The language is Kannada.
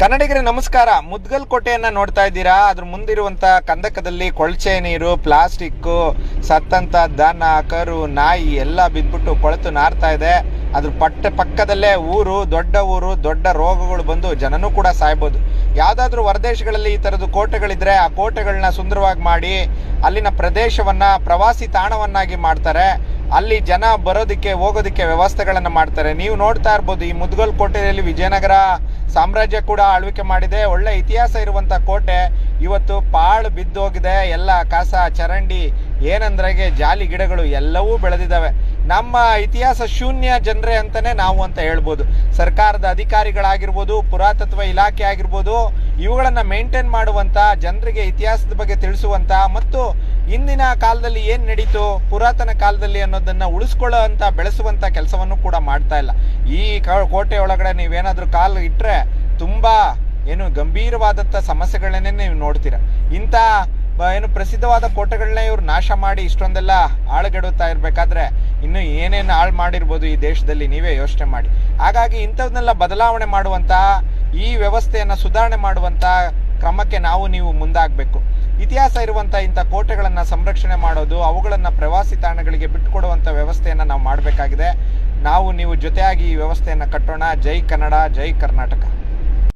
ಕನ್ನಡಿಗರ, ನಮಸ್ಕಾರ. ಮುದ್ಗಲ್ ಕೋಟೆಯನ್ನ ನೋಡ್ತಾ ಇದ್ದೀರಾ? ಅದ್ರ ಮುಂದಿರುವಂತ ಕಂದಕದಲ್ಲಿ ಕೊಳಚೆ ನೀರು ಪ್ಲಾಸ್ಟಿಕ್ ಸತ್ತಂತ ದನ, ಕರು, ನಾಯಿ ಎಲ್ಲ ಬಿದ್ಬಿಟ್ಟು ಕೊಳೆತು ನಾರ್ತಾ ಇದೆ. ಅದ್ರ ಪಟ್ಟ ಪಕ್ಕದಲ್ಲೇ ಊರು, ದೊಡ್ಡ ಊರು, ದೊಡ್ಡ ರೋಗಗಳು ಬಂದು ಜನನೂ ಕೂಡ ಸಾಯ್ಬೋದು. ಯಾವ್ದಾದ್ರು ಹೊರದೇಶಗಳಲ್ಲಿ ಈ ತರದ ಕೋಟೆಗಳಿದ್ರೆ ಆ ಕೋಟೆಗಳನ್ನ ಸುಂದರವಾಗಿ ಮಾಡಿ ಅಲ್ಲಿನ ಪ್ರದೇಶವನ್ನ, ಪ್ರವಾಸಿ ತಾಣವನ್ನಾಗಿ ಮಾಡ್ತಾರೆ. ಅಲ್ಲಿ ಜನ ಬರೋದಕ್ಕೆ, ಹೋಗೋದಕ್ಕೆ ವ್ಯವಸ್ಥೆಗಳನ್ನು ಮಾಡ್ತಾರೆ. ನೀವು ನೋಡ್ತಾ ಇರ್ಬೋದು ಈ ಮುದ್ಗಲ್ ಕೋಟೆಯಲ್ಲಿ ವಿಜಯನಗರ ಸಾಮ್ರಾಜ್ಯ ಕೂಡ ಆಳ್ವಿಕೆ ಮಾಡಿದೆ. ಒಳ್ಳೆ ಇತಿಹಾಸ ಇರುವಂತ ಕೋಟೆ. ಇವತ್ತು ಪಾಳು ಬಿದ್ದೋಗಿದೆ. ಎಲ್ಲ ಕಸ, ಚರಂಡಿ, ಏನಂದ್ರಾಗೆ ಜಾಲಿ ಗಿಡಗಳು ಎಲ್ಲವೂ ಬೆಳೆದಿದ್ದಾವೆ. ನಮ್ಮ ಇತಿಹಾಸ ಶೂನ್ಯ ಜನರೇ ಅಂತಾನೆ ನಾವು ಅಂತ ಹೇಳ್ಬೋದು. ಸರ್ಕಾರದ ಅಧಿಕಾರಿಗಳಾಗಿರ್ಬೋದು, ಪುರಾತತ್ವ ಇಲಾಖೆ ಆಗಿರ್ಬೋದು, ಇವುಗಳನ್ನು ಮೇಂಟೈನ್ ಮಾಡುವಂಥ ಜನರಿಗೆ ಇತಿಹಾಸದ ಬಗ್ಗೆ ತಿಳಿಸುವಂಥ ಮತ್ತು ಇಂದಿನ ಕಾಲದಲ್ಲಿ ಏನು ನಡೀತು, ಪುರಾತನ ಕಾಲದಲ್ಲಿ ಅನ್ನೋದನ್ನ ಉಳಿಸ್ಕೊಳ್ಳೋ ಅಂತ ಬೆಳೆಸುವಂತ ಕೆಲಸವನ್ನು ಕೂಡ ಮಾಡ್ತಾ ಇಲ್ಲ. ಈ ಕೋಟೆ ಒಳಗಡೆ ನೀವೇನಾದರೂ ಕಾಲು ಇಟ್ರೆ ತುಂಬಾ ಏನು ಗಂಭೀರವಾದಂಥ ಸಮಸ್ಯೆಗಳನ್ನೇ ನೀವು ನೋಡ್ತೀರ. ಇಂಥ ಏನು ಪ್ರಸಿದ್ಧವಾದ ಕೋಟೆಗಳನ್ನ ಇವ್ರು ನಾಶ ಮಾಡಿ ಇಷ್ಟೊಂದೆಲ್ಲ ಆಳುಗೆಡುತ್ತಾ ಇರಬೇಕಾದ್ರೆ ಇನ್ನು ಏನೇನು ಹಾಳು ಮಾಡಿರ್ಬೋದು ಈ ದೇಶದಲ್ಲಿ ನೀವೇ ಯೋಚನೆ ಮಾಡಿ. ಹಾಗಾಗಿ ಇಂಥವನ್ನೆಲ್ಲ ಬದಲಾವಣೆ ಮಾಡುವಂಥ ಈ ವ್ಯವಸ್ಥೆಯನ್ನು ಸುಧಾರಣೆ ಮಾಡುವಂಥ ಕ್ರಮಕ್ಕೆ ನಾವು ನೀವು ಮುಂದಾಗಬೇಕು. ಇತಿಹಾಸ ಇರುವಂಥ ಇಂಥ ಕೋಟೆಗಳನ್ನು ಸಂರಕ್ಷಣೆ ಮಾಡೋದು, ಅವುಗಳನ್ನು ಪ್ರವಾಸಿ ತಾಣಗಳಿಗೆ ಬಿಟ್ಟುಕೊಡುವಂಥ ವ್ಯವಸ್ಥೆಯನ್ನು ನಾವು ಮಾಡಬೇಕಾಗಿದೆ. ನಾವು ನೀವು ಜೊತೆಯಾಗಿ ಈ ವ್ಯವಸ್ಥೆಯನ್ನು ಕಟ್ಟೋಣ. ಜೈ ಕನ್ನಡ, ಜೈ ಕರ್ನಾಟಕ.